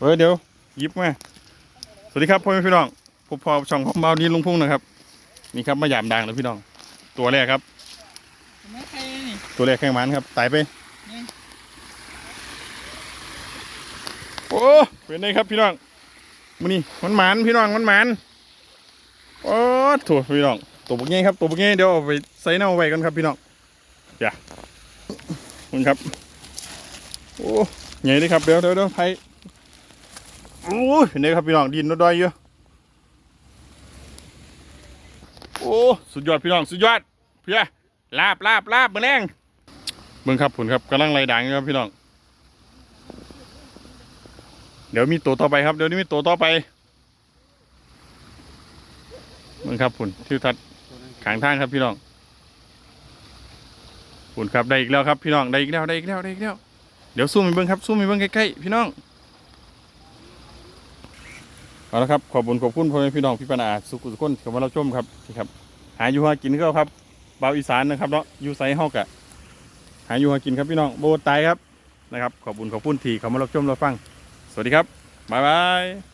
เฮ้ยเดี๋ยวยิบมาสวัสดีครับพ่อแม่พี่น้องพบพอช่องของเบาดีลุงพุ่งนะครับนี่ครับมาหยามดังเลยพี่น้อง ตัวแรกครับ ตัวแรกแข่งมันครับตายไปโอ้เป็นไงครับพี่น้องมันนี่มันหมานพี่น้องมันหมานโอ้ถูกพี่น้องตัวบุกเงี้ยครับตัวบุกเงี้ยเดี๋ยวเอาไปใส่เน่าไว้กันครับพี่น้องอย่าคุณครับโอ้ใหญ่เลยครับเดี๋ยวเดี๋ยวเดี๋ยวไผ โอ้ยเป็นไงครับพี่น้องดินดอยๆเยอะโอ้สุดยอดพี่น้องสุดยอดเพี่ยลาบลาบลาบมือแรงเบิ่งครับผลครับกำลังไล่ด่างครับพี่น้อง เดี๋ยวมีตัวต่อไปครับเดี๋ยวนี้มีตัวต่อไปมึงครับผุนทิวทัศน์ขางทางครับพี่น้องผุนครับได้อีกแล้วครับพี่น้องได้อีกแล้วได้อีกแล้วได้อีกแล้วเดี๋ยวซูมไปเบิ้งครับซูมไปเบิ้งใกล้ๆพี่น้อง เอาละครับขอบคุณขอบคุณพ่อแม่พี่น้องพี่ปนาสุขุสุขคนขอบมาเราชมครับนี่ครับ หาอยู่หากินก็ครับเบาวอีสานนะครับเนาะอยู่ไซฮอกะหาอยู่หากินครับพี่น้องโบตายครับนะครับ ขอบคุณขอบคุณที่เขามารับชมเราฟัง สวัสดีครับบ๊ายบาย